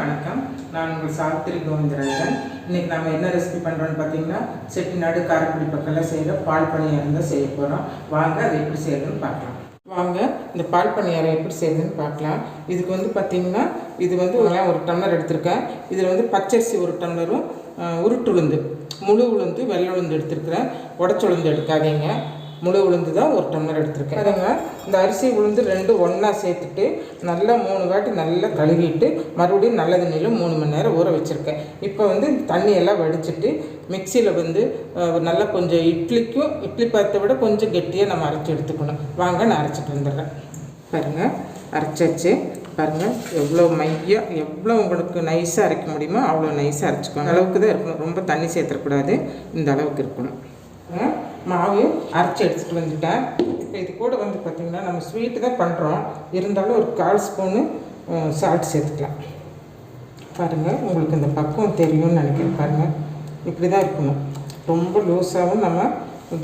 வணக்கம். நான் உங்கள் சாவித்திரி கோவிந்தராஜன். இன்றைக்கி நம்ம என்ன ரெசிபி பண்ணுறோன்னு பார்த்தீங்கன்னா செட்டிநாடு காரைக்குடி பக்கத்தில் செய்கிற பால் பணியாரம் தான் செய்ய போகிறோம் வாங்க அது எப்படி செய்யறதுன்னு பார்க்கலாம். வாங்க இந்த பால் பணியாரம் எப்படி செய்யறதுன்னு பார்க்கலாம். இதுக்கு வந்து பார்த்தீங்கன்னா இது வந்து ஒரு- ஒரு டம்ளர் எடுத்திருக்கேன். இதில் வந்து பச்சரிசி ஒரு டம்ளரும் உருட்டு உருட்டுளுந்து முழு உளுந்து வெள்ளை உளுந்து எடுத்திருக்கிறேன். உடச்ச உளுந்து எடுக்காதீங்க. முழு உளுந்து தான் ஒரு டம்ளர் எடுத்திருக்கேன். அதுங்க இந்த அரிசி உளுந்து ரெண்டு ஒன்றா சேர்த்துட்டு நல்லா மூணு வாட்டி நல்லா கழுவிட்டு மறுபடியும் நல்ல தண்ணியில் மூணு மணி நேரம் ஊற வச்சுருக்கேன். இப்போ வந்து தண்ணியெல்லாம் வடிச்சிட்டு மிக்சியில் வந்து நல்லா கொஞ்சம் இட்லிக்கும் இட்லி பாத்தை விட கொஞ்சம் கெட்டியாக நம்ம அரைச்சி எடுத்துக்கணும். வாங்க நான் அரைச்சிட்டு வந்துடுறேன். பாருங்கள் அரைச்சாச்சு. பாருங்கள் எவ்வளோ மையாக எவ்வளோ உங்களுக்கு நைஸாக அரைக்க முடியுமோ அவ்வளோ நைஸாக அரைச்சிக்கணும் அளவுக்கு தான் இருக்கணும். ரொம்ப தண்ணி சேர்த்துடக்கூடாது. இந்த அளவுக்கு இருக்கணும். மாவு அரைச்சி எடுத்துகிட்டு வந்துட்டேன். இப்போ இது கூட வந்து பார்த்திங்கன்னா நம்ம ஸ்வீட்டு தான் பண்ணுறோம் இருந்தாலும் ஒரு கால் ஸ்பூனு சால்ட் சேர்த்துக்கலாம். பாருங்கள் உங்களுக்கு இந்த பக்குவம் தெரியும்னு நினைக்கிறேன் பாருங்கள் இப்படி தான் இருக்கணும். ரொம்ப லூஸாகவும் நம்ம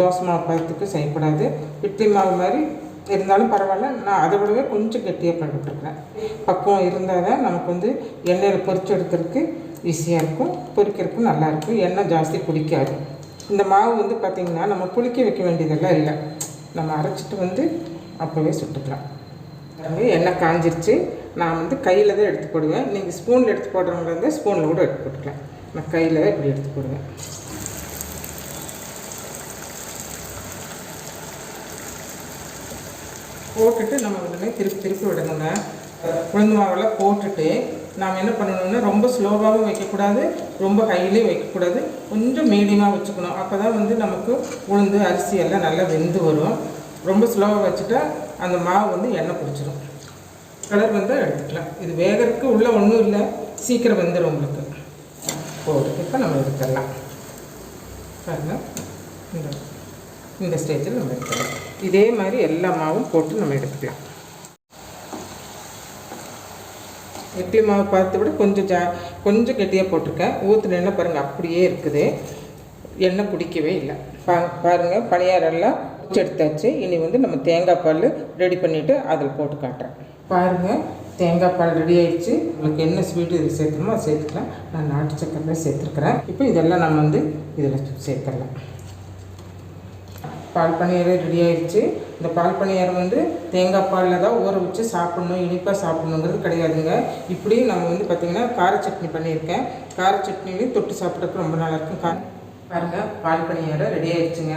தோசை மாவு பதத்துக்கு செய்யக்கூடாது. இட்லி மாவு மாதிரி இருந்தாலும் பரவாயில்ல. நான் அதை விடவே கொஞ்சம் கெட்டியாக பண்ணிட்டுருக்குறேன் பக்குவம் இருந்தால் தான் நமக்கு வந்து எண்ணெயில் பொரிச்சு எடுக்கிறதுக்கு ஈஸியாக இருக்கும். பொரிக்கிறதுக்கும் நல்லாயிருக்கும் எண்ணெய் ஜாஸ்தி குடிக்காது இந்த மாவு வந்து பார்த்திங்கன்னா நம்ம புளிக்க வைக்க வேண்டியதெல்லாம் இல்லை. நம்ம அரைச்சிட்டு வந்து அப்போவே சுட்டுக்கலாம். பாருங்க, எண்ணெய் காஞ்சிருச்சு. நான் வந்து கையில் தான் எடுத்து போடுவேன். நீங்கள் ஸ்பூனில் எடுத்து போடுறவங்க இருந்தால் ஸ்பூனில் கூட எடுத்து போட்டுக்கலாம். நான் கையில் தான் இப்படி எடுத்து போடுவேன். போட்டுட்டு நம்ம உடனே திருப்பி திருப்பி விடணுங்க. உளுந்து மாவெல்லாம் போட்டுட்டு நாம் என்ன பண்ணணும்னா ரொம்ப ஸ்லோவாகவும் வைக்கக்கூடாது ரொம்ப ஹைலையும் வைக்கக்கூடாது. கொஞ்சம் மீடியமாக வச்சுக்கணும். அப்போ தான் வந்து நமக்கு உளுந்து அரிசி எல்லாம் நல்லா வெந்து வரும். ரொம்ப ஸ்லோவாக வச்சுட்டா அந்த மாவு வந்து எண்ணெய் பிடிச்சிரும். கலர் வந்து எடுத்துக்கலாம். இது வேகிறதுக்கு உள்ள ஒன்றும் இல்லை. சீக்கிரம் வெந்துடும் உங்களுக்கு. போட்டு இப்போ நம்ம எடுத்துடலாம். பாருங்கள் இந்த இந்த ஸ்டேஜில் நம்ம எடுத்துக்கலாம் இதே மாதிரி எல்லா மாவும் போட்டு நம்ம எடுத்துக்கலாம். இட்லி மாவு பார்த்து விட கொஞ்சம் ஜா கொஞ்சம் கெட்டியாக போட்டிருக்கேன். ஊற்றுன எண்ணெய் பாருங்கள் அப்படியே இருக்குது. எண்ணெய் குடிக்கவே இல்லை. பா பாருங்கள் பணியாரெல்லாம் எடுத்தாச்சு இனி வந்து நம்ம தேங்காய் பால் ரெடி பண்ணிவிட்டு அதில் போட்டு காட்டுறேன். பாருங்கள் தேங்காய் பால் ரெடி ஆகிடுச்சு உங்களுக்கு என்ன ஸ்வீட்டு இது சேர்த்துணுமோ அதை சேர்த்துக்கலாம். நான் நாட்டு சக்கரை சேர்த்துருக்குறேன். இப்போ இதெல்லாம் நம்ம வந்து இதில் சேர்த்துடலாம். பால் பணியாரம் ரெடி ஆயிடுச்சு இந்த பால் பணியாரம் வந்து தேங்காய் பாலில் தான் ஊற வச்சு சாப்பிட்ணும் இனிப்பாக சாப்பிட்ணுங்கிறது கிடையாதுங்க. இப்படி நம்ம வந்து பார்த்திங்கன்னா கார சட்னி பண்ணியிருக்கேன். கார சட்னிலையும் தொட்டு சாப்பிட்றதுக்கு ரொம்ப நல்லா இருக்கும். கா பாருங்கள் பால் பணியாரம் ரெடி ஆயிடுச்சுங்க